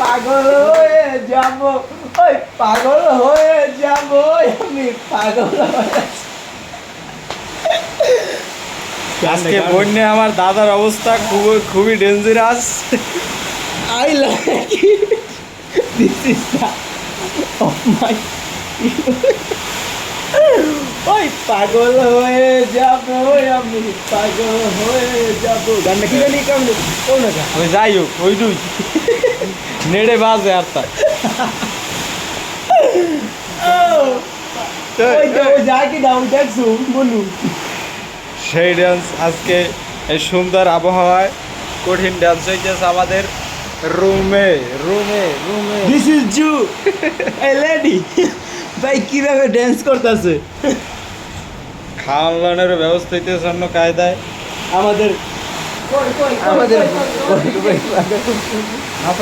পাগল হয়ে যাব। ওই পাগল হয়ে যাব আমি পাগল আজকে বন্যে আমার দাদার অবস্থা খুবই খুবই ডেঞ্জারাস the of my ওই পাগল হয়ে যাব আমি পাগল হয়ে যাব। গানটা কি জানি কেমন? কোন আমি যাই হোক ওই দুই। নেড়ে বাজে আর তা ওই যে ওই যা কি দাও দেখছ বলু সেই ডান্স আজকে এই সুন্দর আবহাওয়ায় কঠিন ডান্স হইতেছে আমাদের রুমে রুমে রুমে। দিস ইজ জু এই লেডি ভাই কীভাবে ড্যান্স করতেছে? খাওয়ান লানের ব্যবস্থা হইতেছে অন্য কায়দায়। আমাদের আমাদের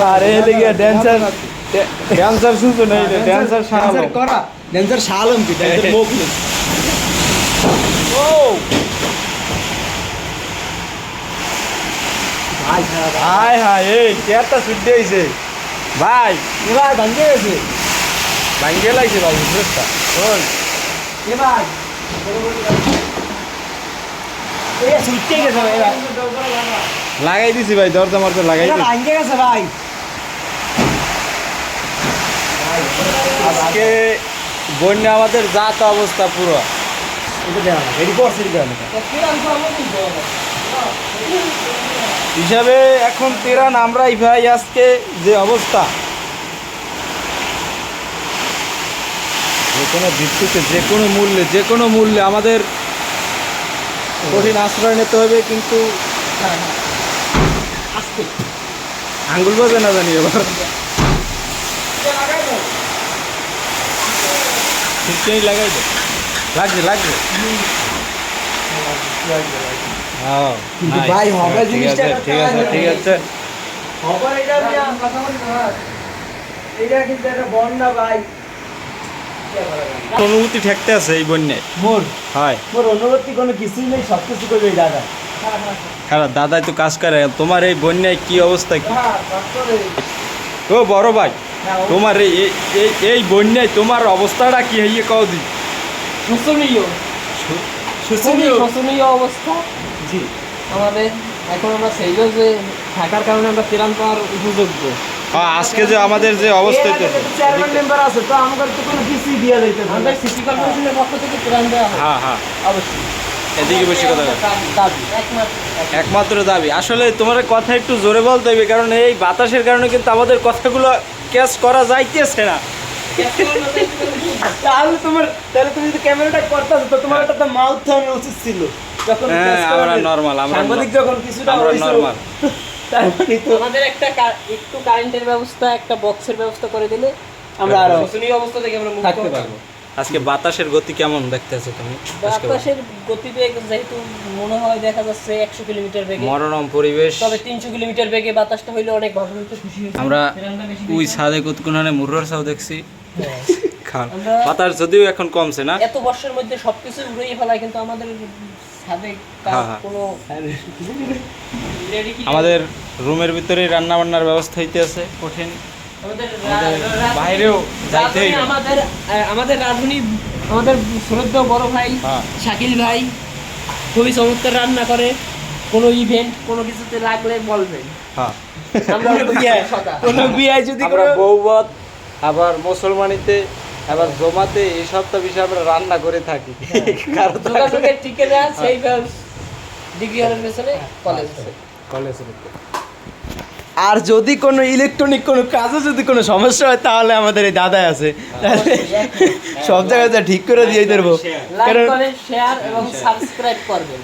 আরে এদিকে ড্যান্সার ড্যান্সার শুনছো না ড্যান্সার সারালো করা ড্যান্সার শালম কি ড্যান্সার মোকলেস ও হাই হাই এই কেয়ারটা ছুটে আইছে ভাই এবার ভাঙ্গে গেছে ভাঙ্গে লাগছে ভাই ড্রেসটা ওই এবার এ ছুটতে গেছে ভাই এবার লাগাই দিছি ভাই দরজা মরজা লাগাই দিছি। গেছে ভাই। আজকে বন্যা আমাদের জাত অবস্থা পুরো। হিসাবে এখন তেরান আমরাই ভাই আজকে যে অবস্থা। যে কোনো ভিত্তিতে যে কোনো মূল্যে যে কোনো মূল্যে আমাদের কঠিন আশ্রয় নিতে হবে কিন্তু আস্তে। আঙ্গুল বাজে না জানি এবার। ঠিকই লাগাই দে। লাগছে লাগছে হ্যাঁ, কিন্তু nice. ভাই হবে ঠিক আছে জিনিসটা ঠিক আছে ঠিক আছে। খবর এটা নিয়ে কথা বলি না এটা কিন্তু একটা বন্যা ভাই। অনুভূতি ঠেকতে আছে এই বন্যায় মোর? হয়। মোর অনুভূতি কোনো কিছুই নেই সব কিছু করবে দাদা। খারাপ দাদাই তো কাজ করে তোমার এই বন্যায় কি অবস্থা কি? হ্যাঁ ও বড় ভাই হ্যাঁ, তোমার এই এই- বন্যায় তোমার অবস্থাটা কি? হইয়ে কও দি। খুবই শোষণীয়। শোচনীয় অবস্থা। জি। আমাদের এখন আমরা সেই যে থাকার কারণে আমরা ত্রাণ পাওয়ার উপযোগ্য। আজকে যে আমাদের যে অবস্থা চেয়ারম্যান মেম্বার আছে তো আমাদের তো কোনো কিছুই দিয়ে দিতে আমাদের সিটি কর্পোরেশনের পক্ষ থেকে ত্রাণ দেওয়া হ্যাঁ। হ্যাঁ অবশ্যই। এদিকে বেশি কথা একমাত্র দাবি। আসলে তোমার কথা একটু জোরে বলতে হবে কারণ এই বাতাসের কারণে কিন্তু আমাদের কথাগুলো ক্যাচ করা যাইতেছে না। তাহলে তোমার তাহলে তুমি যদি ক্যামেরাটা করতেছো তো তোমার একটা তো মাউথ থামানো উচিত ছিল। যখন হ্যাঁ, আমরা normal, আমরা। যখন কিছুটা আমরা। তার মানে তো আমাদের একটা একটু কারেন্টের ব্যবস্থা একটা বক্সের ব্যবস্থা করে দিলে আমরা আরও শোচনীয় অবস্থা থেকে আমরা মুক্ত থাকতে হতে পারব। আজকে বাতাসের গতি কেমন দেখতেছো তুমি? বাতাসের গতিবেগ যেহেতু মনে হয় দেখা যাচ্ছে একশো কিলোমিটার বেগে। মনোরম পরিবেশ। তবে তিনশো কিলোমিটার বেগে বাতাসটা হইলে অনেক ভালো হইতে। আমরা ওই হইতে। ছাদে কতক্ষণে মুরর ছাও দেখছি। খান। বাতাস যদিও এখন কমছে না। এত বর্ষের মধ্যে সবকিছু উড়িয়ে ফেলায় কিন্তু আমাদের ছাদে হ্যাঁ, হ্যাঁ। কোনো আমাদের রুমের ভিতরে রান্না বান্নার ব্যবস্থা হইতে আছে কঠিন। বাইরেও যাইতে আমাদের আমাদের রাঁধুনি আমাদের বড় ভাই হ্যাঁ। শাকিল ভাই খুবই চমৎকার রান্না করে। কোনো ইভেন্ট কোনো কিছুতে লাগলে বলবেন। হ্যাঁ। আমরা কোনো বিয়ে যদি আমরা কোনো বৌবত আবার মুসলমানিতে আবার জমাতে এই সবটা বিষয় আমরা রান্না করে থাকি। যোগাযোগের ঠিকানা সেই ডিগ্রি হলের পেছনে কলেজ কলেজের আর যদি কোনো ইলেকট্রনিক কোনো কাজে যদি কোনো সমস্যা হয় তাহলে আমাদের এই দাদাই আছে। তাহলে সব জায়গায় ঠিক করে দিয়ে দেবো। কারণ শেয়ার এবং সাবস্ক্রাইব করবেন।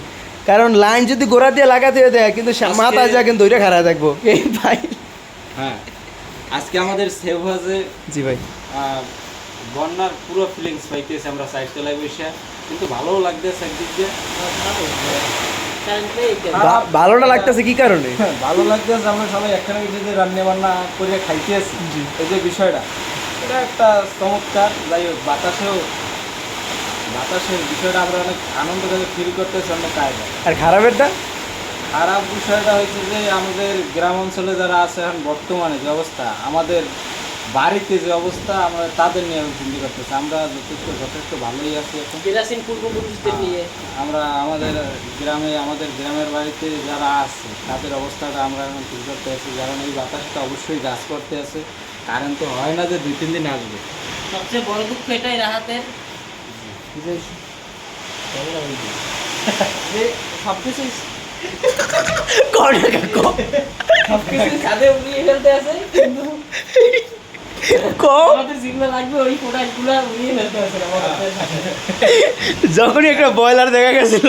কারণ লাইন যদি গোড়া দিয়ে লাগাতে দেয় কিন্তু মাথায় যা কিন্তু ওইটা খারাপ থাকব এই ভাই। হ্যাঁ আজকে আমাদের সেভ সেভাজে জি ভাই। বন্যার পুরো ফিলিংস পাইতেছে আমরা সাইড তলায় বসে। কিন্তু ভালোও লাগতেছে একদিক দিয়ে। ভালোটা লাগতেছে কি কারণে? হ্যাঁ, ভালো লাগতেছে আমরা সবাই একখানে যে রান্না বান্না করে খাইতে আছি এই যে বিষয়টা এটা একটা চমৎকার যাই হোক বাতাসেও বাতাসের বিষয়টা আমরা অনেক আনন্দ করে ফিল করতেছি অন্য কায়দা আর খারাপেরটা? খারাপ বিষয়টা হচ্ছে যে আমাদের গ্রাম অঞ্চলে যারা আছে এখন বর্তমানে যে অবস্থা আমাদের বাড়িতে যে অবস্থা আমরা তাদের নিয়ে আমি চিন্তা করতেছি। আমরা যথেষ্ট যথেষ্ট ভালোই আছি এখন। কেরাসিন পূর্বপুরুষদের নিয়ে। আমরা আমাদের গ্রামে আমাদের গ্রামের বাড়িতে যারা আছে তাদের অবস্থাটা আমরা এখন ঠিক করতে আছি। কারণ এই বাতাসটা অবশ্যই গাছ করতে আছে। কারেন্ট তো হয় না যে দুই তিন দিন আসবে। সবচেয়ে বড় দুঃখ এটাই রাহাতের। যে সবকিছু কটা কাকো সবকিছু ছাদে উড়িয়ে ফেলতে আছে কিন্তু যখনই একটা ব্রয়লার দেখা গেছিল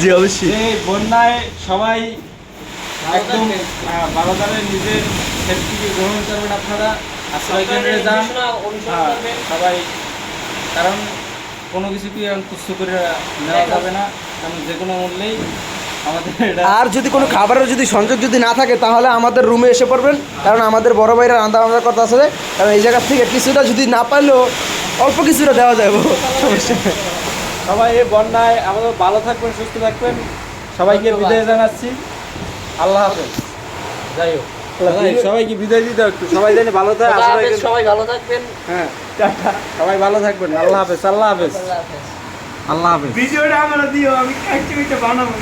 জি অবশ্যই। বন্যায় সবাই একদম থাকবেন। বারোদারে নিজের সেফটিকে গ্রহণ করবেন আপনারা। আশ্রয় কেন্দ্রে যান। সবাই কারণ কোনো কিছু কি এখন তুচ্ছ করে নেওয়া যাবে না। কারণ যে কোনো মূল্যেই আর যদি কোনো খাবারের যদি সংযোগ যদি না থাকে তাহলে আমাদের রুমে এসে পড়বেন। কারণ আমাদের বড় ভাইরা রান্না বান্না করতে আছে। কারণ এই জায়গার থেকে কিছুটা যদি না পারলেও অল্প কিছুটা দেওয়া যাবে সমস্যা সবাই এই বন্যায় আমাদের ভালো থাকবেন সুস্থ থাকবেন। সবাইকে। বিদায় জানাচ্ছি। আল্লাহ হাফেজ। যাই হোক। সবাইকে বিদায় দিতে একটু। সবাই জানি ভালো থাকে সবাই ভালো থাকবেন। হ্যাঁ সবাই ভালো থাকবেন। আল্লাহ হাফেজ আল্লাহ হাফেজ। আল্লাহ হাফেজ। ভিডিওটা আমরা দিও আমি কাটতে বানাবো।